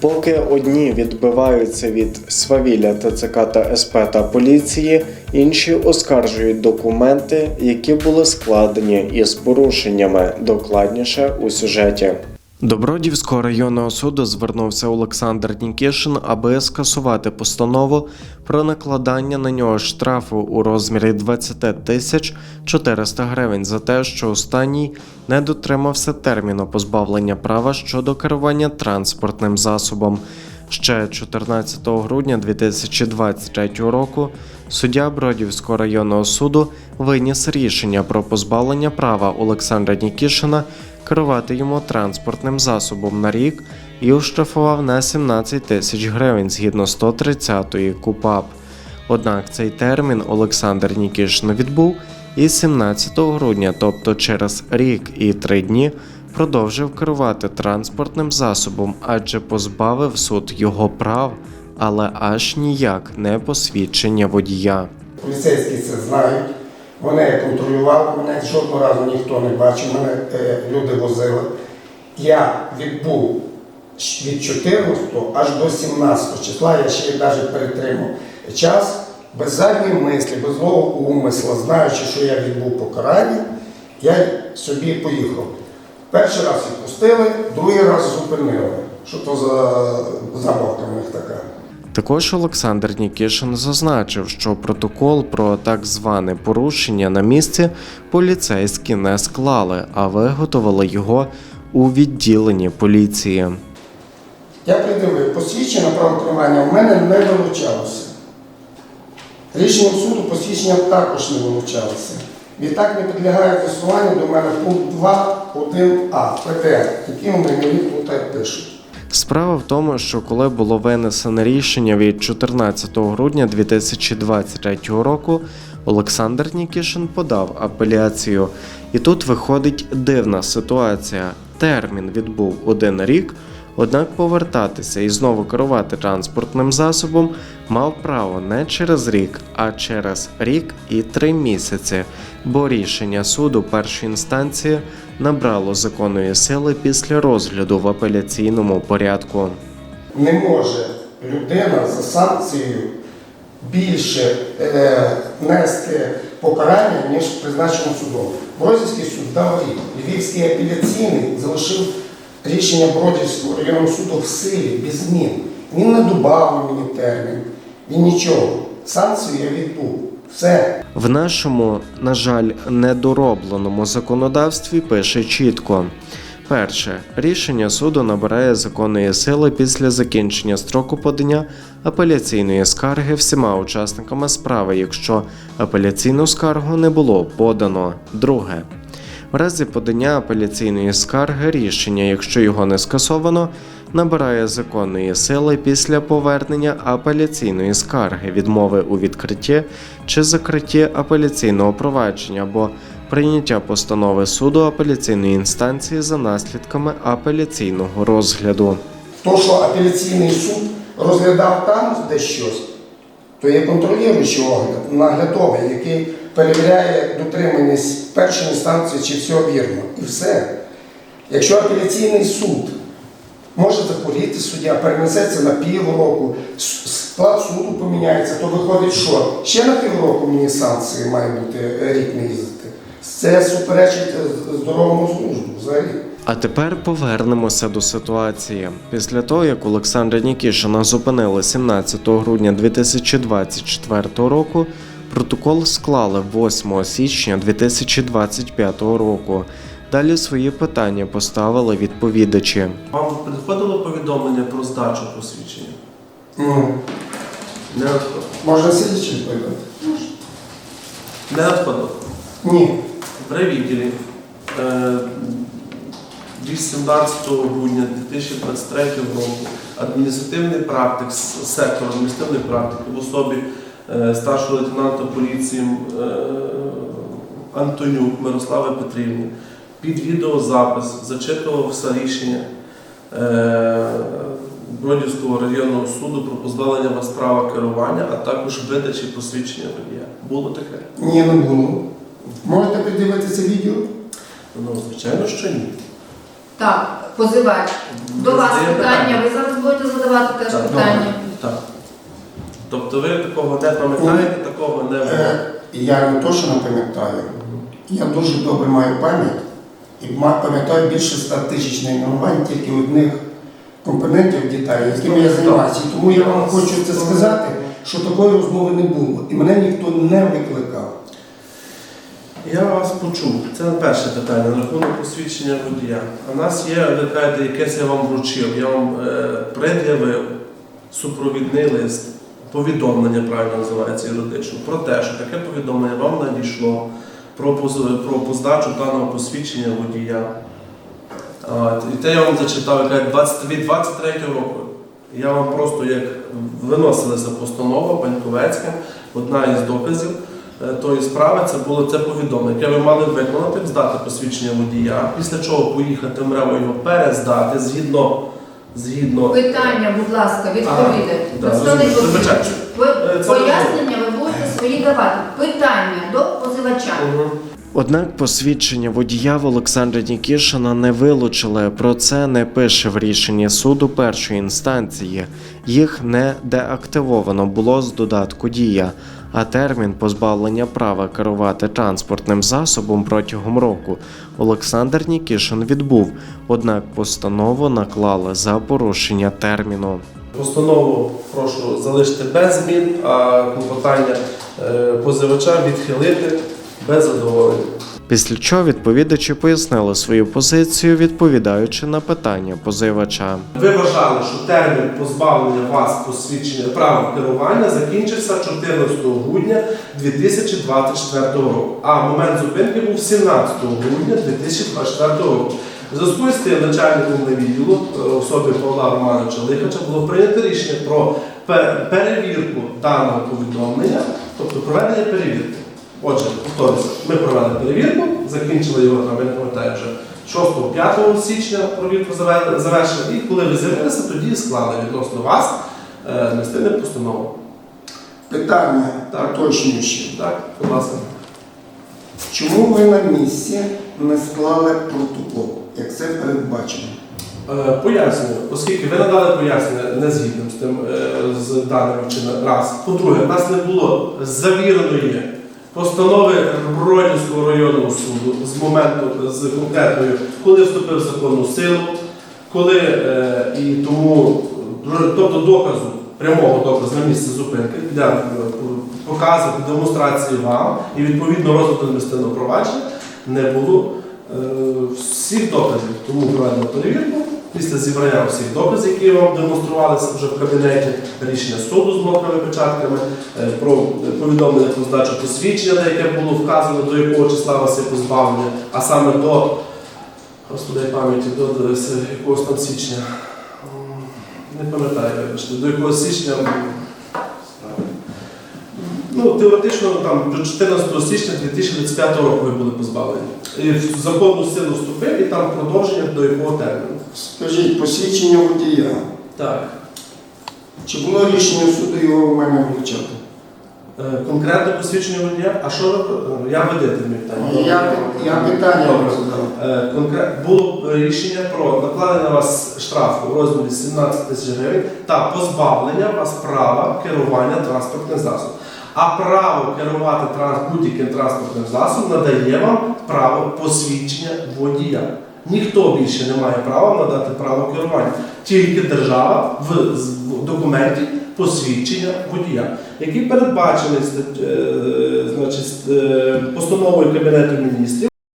Поки одні відбиваються від свавілля ТЦК та СП та поліції, інші оскаржують документи, які були складені із порушеннями, докладніше у сюжеті. До Бродівського районного суду звернувся Олександр Нікішин, аби скасувати постанову про накладання на нього штрафу у розмірі 20 тисяч 400 гривень за те, що останній не дотримався терміну позбавлення права щодо керування транспортним засобом. Ще 14 грудня 2023 року суддя Бродівського районного суду виніс рішення про позбавлення права Олександра Нікішина керувати йому транспортним засобом на рік і оштрафував на 17 тисяч гривень згідно 130-ї КУПАП. Однак цей термін Олександр Нікішин відбув і 17 грудня, тобто через рік і три дні, продовжив керувати транспортним засобом, адже позбавив суд його прав, але аж ніяк не посвідчення водія. Поліцейські це знають. Вони контролювали мене, жодного разу ніхто не бачив, мене е, люди возили. Я відбув від 14 аж до 17 числа, я ще навіть перетримав час без задньої мислі, без злого умисла, знаючи, що я відбув покарання, я собі поїхав. Перший раз їх пустили, другий раз зупинили. Що то за забавка в них така? Також Олександр Нікішин зазначив, що протокол про так зване порушення на місці поліцейські не склали, а виготовили його у відділенні поліції. Я придивив, посвідчення правотримання в мене не вилучалося. Рішенням суду посвідчення також не вилучалося. Відтак не підлягає застосуванню до мене пункт 2, 1а ПДР, який мені тут так пишуть. Справа в тому, що коли було винесене рішення від 14 грудня 2023 року, Олександр Нікішин подав апеляцію. І тут виходить дивна ситуація. Термін відбув один рік, однак повертатися і знову керувати транспортним засобом мав право не через рік, а через рік і три місяці, бо рішення суду першої інстанції набрало законної сили після розгляду в апеляційному порядку. Не може людина за санкцією більше е, нести покарання, ніж призначено судом. Бродівський суд дав рік. Львівський апеляційний залишив рішення Бродівського районного суду в силі, без змін. Він не добавив мені термін, він нічого. Санкцію я відбув. Все. В нашому, на жаль, недоробленому законодавстві пише чітко. Перше, рішення суду набирає законної сили після закінчення строку подання апеляційної скарги всіма учасниками справи, якщо апеляційну скаргу не було подано. Друге, в разі подання апеляційної скарги рішення, якщо його не скасовано, набирає законної сили після повернення апеляційної скарги, відмови у відкритті чи закритті апеляційного провадження або прийняття постанови суду апеляційної інстанції за наслідками апеляційного розгляду. То, що апеляційний суд розглядав там десь щось, то є контролюючий огляд, наглядовий, який перевіряє дотриманість першої інстанції, чи все вірно. І все. Якщо апеляційний суд може захворіти суддя, перенесеться на півроку, склад суду поміняється, то виходить, що ще на півроку мені санкції має бути е, рік не їздити. Це суперечить е, здоровому службу взагалі. А тепер повернемося до ситуації. Після того, як Олександра Нікішина зупинили 17 грудня 2024 року, протокол склали 8 січня 2025 року. Далі свої питання поставили відповідачі. Вам приходило повідомлення про здачу посвідчення? Ну, Не надходило. можна сидячи відповідати? Не надходило. Ні. При відділі е, 18 грудня 2023 року адміністративний практик з сектору адміністративної практики в особі старшого лейтенанта поліції е, Антонюк Мирослави Петрівни під відеозапис зачитував все рішення е, Бродівського районного суду про позбавлення вас права керування, а також видачі посвідчення водія. Було таке? Ні, не було. Можете подивитися відео? Ну, звичайно, що ні. Так, позивач. До вас питання, ви зараз будете задавати теж питання. Так. Тобто ви такого не пам'ятаєте, такого не було. Е, Я не то, що не пам'ятаю. Я дуже добре маю пам'ять і пам'ятаю більше ста тисяч найменувань тільки одних компонентів деталей, якими я займаюся. Тому я вам хочу це сказати, що такої розмови не було. І мене ніхто не викликав. Я вас почув. Це перше питання на рахунок посвідчення водія. У нас є, ви кажете, якесь я вам вручив. Я вам е, пред'явив супровідний лист, повідомлення правильно називається юридично, про те, що таке повідомлення вам надійшло про, поздачу даного посвідчення водія. І те я вам зачитав, 20, від 23 року. Я вам просто як виносилася постанова Паньковецька, одна із доказів е, тої справи це було це повідомлення, яке ви мали виконати, здати посвідчення водія, після чого поїхати МРЕВО його перездати згідно. Згідно Питання, будь ласка, відповідайте. да, Представник розумію. позивача. Вибачайте. Ви- Е, це Пояснення ви будете свої давати. Питання до позивача. Мгм. Однак посвідчення водія в Олександра Нікішина не вилучили. Про це не пише в рішенні суду першої інстанції. Їх не деактивовано було з додатку дія, а термін позбавлення права керувати транспортним засобом протягом року Олександр Нікішин відбув. Однак постанову наклали за порушення терміну. Постанову прошу залишити без змін, а клопотання е, позивача відхилити без задоволення. Після чого відповідачі пояснили свою позицію, відповідаючи на питання позивача. Ви вважали, що термін позбавлення вас посвідчення права керування закінчився 14 грудня 2024 року, а момент зупинки був 17 грудня 2024 року. В зв'язку з тим начальником відділу е, особи Павла Романовича Лихача було прийнято рішення про перевірку даного повідомлення, тобто проведення перевірки. Отже, повторюся, ми провели перевірку, закінчили його там, я не пам'ятаю вже 6-5 січня провірку заве- завершили, і коли ви з'явилися, тоді склали відносно вас е, нести постанову. Питання Так. уточнюючі. Так, будь ласка. Чому ви на місці не склали протокол, як це передбачено? Е, Пояснюю, оскільки ви надали пояснення не згідним з тим е, з даним вчиненням. Раз. По-друге, в нас не було завіреної постанови Бродівського районного суду з моменту з конкретною, коли вступив законну силу, коли е, і тому е, тобто доказу, прямого доказу на місці зупинки для е, показу, демонстрації вам і відповідно розвитку адміністративного провадження не було е, всіх доказів. Тому проведено перевірку. Після зібрання всіх доказів, які вам демонструвалися вже в кабінеті, рішення суду з мокрими печатками, е, про повідомлення про здачу посвідчення, на яке було вказано, до якого числа вас є позбавлення, а саме до Господи пам'яті, до якогось там січня. Не пам'ятаю, вибачте, до якого січня. Ну, теоретично там до 14 січня 2025 року ви були позбавлені. І в законну силу вступив, і там продовження до якого терміну. Скажіть, посвідчення водія. Так. Чи було рішення суду його в мене вилучати? Е, Конкретне посвідчення водія, а що ви я видати мій питання? Я, я питання Добре. задав. Е, було рішення про накладення на вас штрафу у розмірі 17 тисяч гривень та позбавлення вас права керування транспортним засобом. А право керувати транс- будь-яким транспортним засобом надає вам право посвідчення водія. Ніхто більше не має права надати право керування, тільки держава в, документі посвідчення водія, які передбачені е, значить, е, постановою Кабінету міністрів